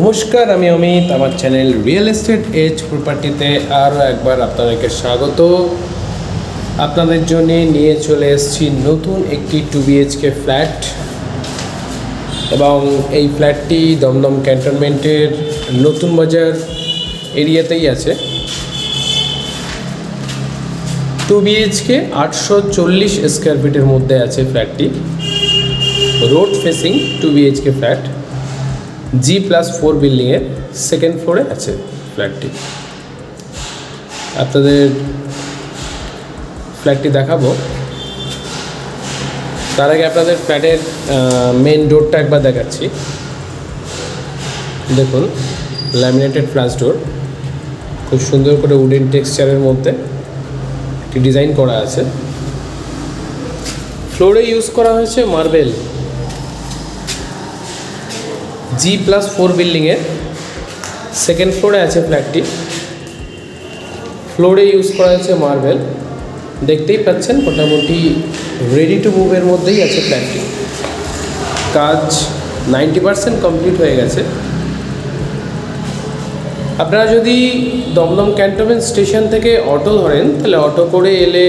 নমস্কার, আমি অমিত। আমার চ্যানেল রিয়েল এস্টেট এজ প্রপার্টিতে আরও একবার আপনাদেরকে স্বাগত। আপনাদের জন্য নিয়ে চলে এসেছি নতুন একটি টু বিএইচকে ফ্ল্যাট এবং এই ফ্ল্যাটটি দমদম ক্যান্টনমেন্টের নতুন বাজার এরিয়াতেই আছে। টু বিএইচকে আটশো চল্লিশ স্কোয়ার ফিটের মধ্যে আছে ফ্ল্যাটটি road facing two BHK flat G plus four বিল্ডিংয়ের সেকেন্ড ফ্লোরে আছে ফ্ল্যাটটি আপনাদের ফ্ল্যাটটি দেখাবো। তার আগে আপনাদের ফ্ল্যাটের মেন ডোরটা একবার দেখাচ্ছি। দেখুন ল্যামিনেটেড ফ্লাস ডোর খুব সুন্দর করে উডেন টেক্সচারের মধ্যে একটি ডিজাইন করা আছে। ফ্লোরে ইউজ করা হয়েছে মার্বেল জি প্লাস ফোর বিল্ডিংয়ের সেকেন্ড ফ্লোরে আছে ফ্ল্যাটটি ফ্লোরে ইউজ করা হয়েছে মার্বেল দেখতেই পাচ্ছেন, মোটামুটি রেডি টু মুভের মধ্যেই আছে ফ্ল্যাটটি কাজ নাইনটি পার্সেন্ট কমপ্লিট হয়ে গেছে। আপনারা যদি দমদম ক্যান্টনমেন্ট স্টেশন থেকে অটো ধরেন, তাহলে অটো করে এলে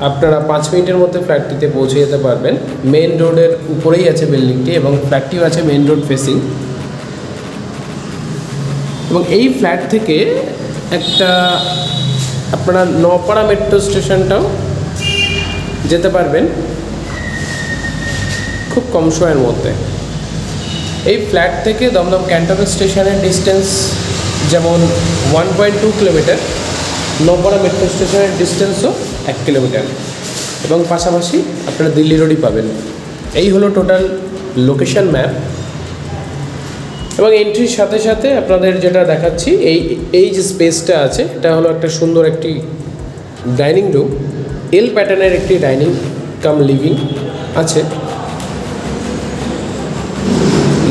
আপনারা পাঁচ মিনিটের মধ্যে ফ্ল্যাটটিতে পৌঁছে যেতে পারবেন। মেন রোডের উপরেই আছে বিল্ডিংটি এবং ফ্ল্যাটটিও আছে মেন রোড ফেসিং। এবং এই ফ্ল্যাট থেকে একটা আপনারা নপাড়া মেট্রো স্টেশনটাও যেতে পারবেন খুব কম সময়ের মধ্যে। এই ফ্ল্যাট থেকে দমদম ক্যান্টনমেন্ট স্টেশনের ডিস্টেন্স যেমন ওয়ান পয়েন্ট টু কিলোমিটার নপাড়া মেট্রো স্টেশনের ডিস্টেন্সও এক কিলোমিটার এবং পাশাপাশি আপনারা দিল্লি রোডই পাবেন। এই হলো টোটাল লোকেশন ম্যাপ এবং এন্ট্রির সাথে সাথে আপনাদের যেটা দেখাচ্ছি, এই এই যে স্পেসটা আছে, এটা হলো একটা সুন্দর একটি ডাইনিং রুম এল প্যাটার্নের একটি ডাইনিং কাম লিভিং আছে।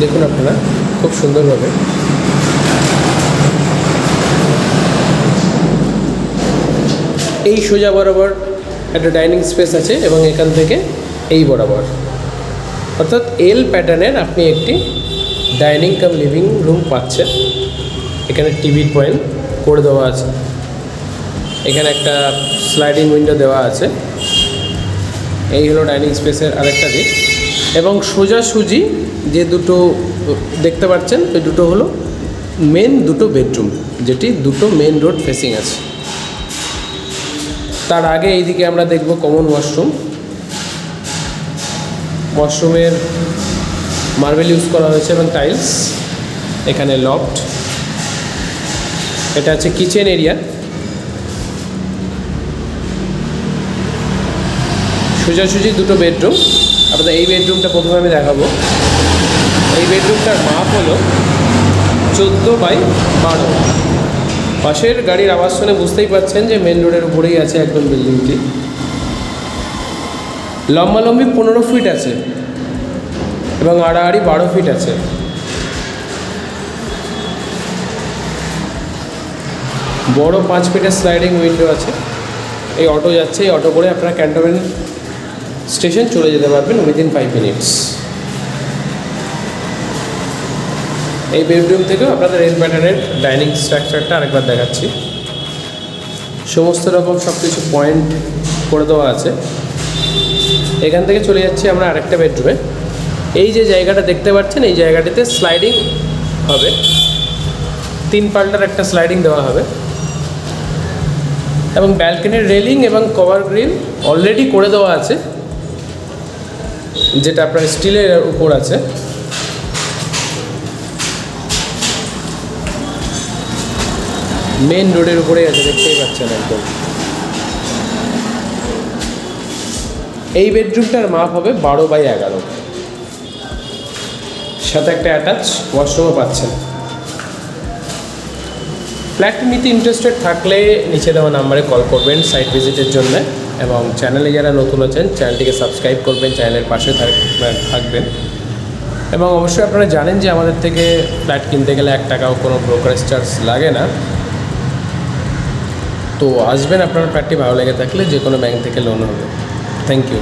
দেখুন আপনারা, খুব সুন্দরভাবে। এই সোজা বরাবর একটা ডাইনিং স্পেস আছে এবং এখান থেকে এই বরাবর। অর্থাৎ এল প্যাটার্নের আপনি একটি ডাইনিং কাম লিভিং রুম পাচ্ছেন। এখানে টিভি পয়েন্ট করে দেওয়া আছে। এখানে একটা স্লাইডিং উইন্ডো দেওয়া আছে। এই হলো ডাইনিং স্পেসের আরেকটা দিক। এবং সোজাসুজি যে দুটো, দেখতে পাচ্ছেন, ওই দুটো হলো মেন দুটো বেডরুম যেটি দুটো মেন রোড ফেসিং আছে। তার আগে এইদিকে আমরা দেখব কমন ওয়াশরুম ওয়াশরুমের মার্বেল ইউজ করা হয়েছে এবং টাইলস এখানে লফট এটা আছে কিচেন এরিয়া সোজাসুজি দুটো বেডরুম আপনাদের এই বেডরুমটা প্রথমে আমি দেখাবো। এই বেডরুমটার মাপ হলো চোদ্দ বাই বারো। পাশের গাড়ির আওয়াজ শুনে বুঝতেই পাচ্ছেন যে মেন রোডের উপরেই আছে একদম বিল্ডিংটি লম্বালম্বি পনেরো ফিট আছে এবং আড়াআড়ি বারো ফিট আছে। বড় পাঁচ ফিটের স্লাইডিং উইন্ডো আছে। এই অটো যাচ্ছে, এই অটো করে আপনারা ক্যান্টনমেন্ট স্টেশন চলে যেতে পারবেন উইদিন ফাইভ মিনিটস এই বেডরুম থেকেও আপনাদের রেল প্যাটার্নের ডাইনিং স্ট্রাকচারটা আরেকবার দেখাচ্ছি। সমস্ত রকম সব কিছু পয়েন্ট করে দেওয়া আছে। এখান থেকে চলে যাচ্ছি আমরা আরেকটা বেডরুমে এই যে জায়গাটা দেখতে পাচ্ছেন, এই জায়গাটিতে স্লাইডিং হবে। তিন পাল্টার একটা স্লাইডিং দেওয়া হবে। এবং ব্যালকনির রেলিং এবং কভার গ্রিল অলরেডি করে দেওয়া আছে, যেটা আপনার স্টিলের উপর আছে। মেন রোডের উপরেই আছে, দেখতেই পাচ্ছেন একদম। এই বেডরুমটার মাপ হবে বারো বাই এগারো। সাথে একটা অ্যাটাচ ওয়াশরুমও পাচ্ছেন। ফ্ল্যাট নিতে ইন্টারেস্টেড থাকলে নিচে দেওয়া নাম্বারে কল করবেন সাইট ভিজিটের জন্য এবং চ্যানেলে যারা নতুন আছেন চ্যানেলটিকে সাবস্ক্রাইব করবেন চ্যানেলের পাশে থাক- থাকবেন। এবং অবশ্যই আপনারা জানেন যে আমাদের থেকে ফ্ল্যাট কিনতে গেলে এক টাকাও কোনো ব্রোকারেজ চার্জ লাগে না। তো আসবেন, আপনার ফ্ল্যাটটি ভালো লেগে থাকলে যে কোনো ব্যাংক থেকে লোন হবে। Thank you